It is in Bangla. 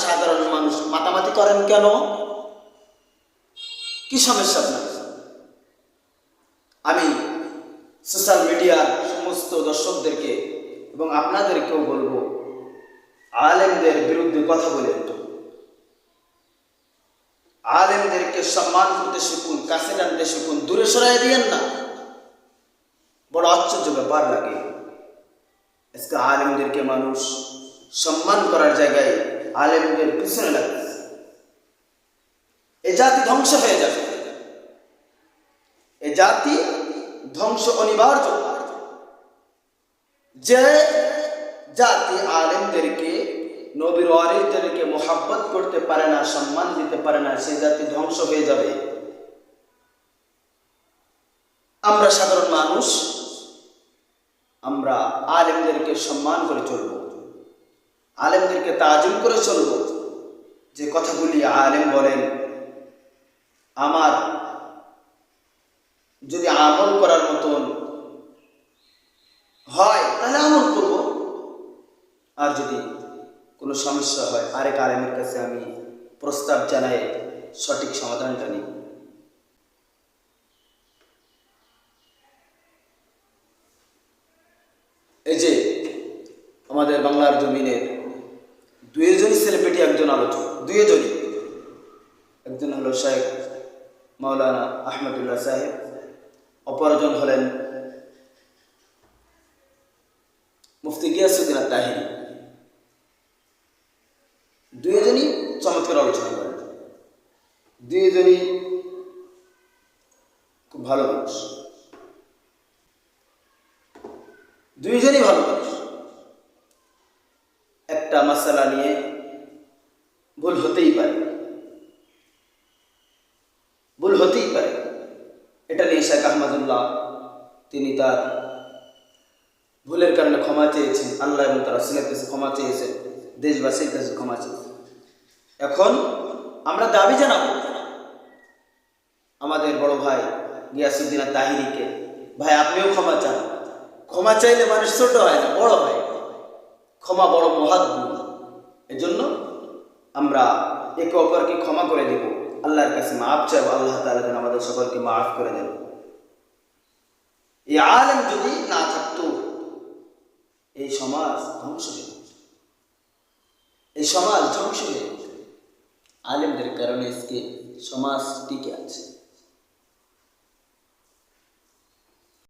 সাধারণ মানুষ। মাতামাতি করেন কেন? কি সমস্যা আপনার? আমি সোশ্যাল মিডিয়ার সমস্ত দর্শকদেরকে এবং আপনাদেরকেও বলব, আলেমদের বিরুদ্ধে কথা বলে আলেমদেরকে সম্মান করতে শিখুন, কাছে টানতে শিখুন, দূরে সরাই দিয়েন না। বড় আশ্চর্য ব্যাপার লাগে। আজকে আলেমদেরকে মানুষ সম্মান করার জায়গায় আলেমদের পিছনে লাগতেছে এ জাতি ধ্বংস হয়ে যাবে। এ জাতি ধ্বংস অনিবার্য। যে জাতি আলেমদেরকে, নবীর ওয়ারিদেরকে মোহাব্বত করতে পারে না, সম্মান দিতে পারে না সে জাতি ধ্বংস হয়ে যাবে। আমরা সাধারণ মানুষ, আমরা আলেমদেরকে সম্মান করে চলব। আলেমদেরকে তাজিম করে চলব। যে কথাগুলি আলেম বলেন, আমার যদি আমল করার মতন হয়, তাহলে আমল করব। আর যদি কোনো সমস্যা হয়, আরেক আলেমের কাছে আমি প্রস্তাব জানাই, সঠিক সমাধানটা নিই। এই যে আমাদের বাংলার জমিনের দুইজন সেলিব্রিটি একজন আলোচক। দুইজনই। একজন হলো শেখ মাওলানা আহমদুল্লাহ সাহেব। অপরজন হলেন মুফতি গিয়াসুদ্দিন তাহিরি দুইজনই চমৎকার আলোচনা করেন। দুইজনই খুব ভালো মানুষ। দুইজনই ভালো মানুষ। মশালা নিয়ে ভুল হতেই পারে। ভুল হতেই পারে। এটা নিয়ে শেখ আহমদুল্লাহ তিনি তার ভুলের কারণে ক্ষমা চেয়েছেন। আল্লাহ এবং তার রাসুলের কাছে ক্ষমা চেয়েছেন। দেশবাসীর কাছে ক্ষমা চেয়েছেন। এখন আমরা দাবি জানাব আমাদের বড় ভাই গিয়াসুদ্দিন তাহিরিকে ভাই, আপনিও ক্ষমা চান। ক্ষমা চাইলে মানুষ ছোট হয় না, বড় হয়। ক্ষমা বড় গুণ এজন্য আমরা একে অপরকে ক্ষমা করে দেব আল্লাহর কাছে মাফ চাইব আল্লাহ তালা যেন আমাদের সকলকে মাফ করে দেন এই আলেম যদি না থাকতো, এই সমাজ ধ্বংস হয়ে। এই সমাজ ধ্বংস হয়ে। আলেমদের কারণে আজকে সমাজ টিকে আছে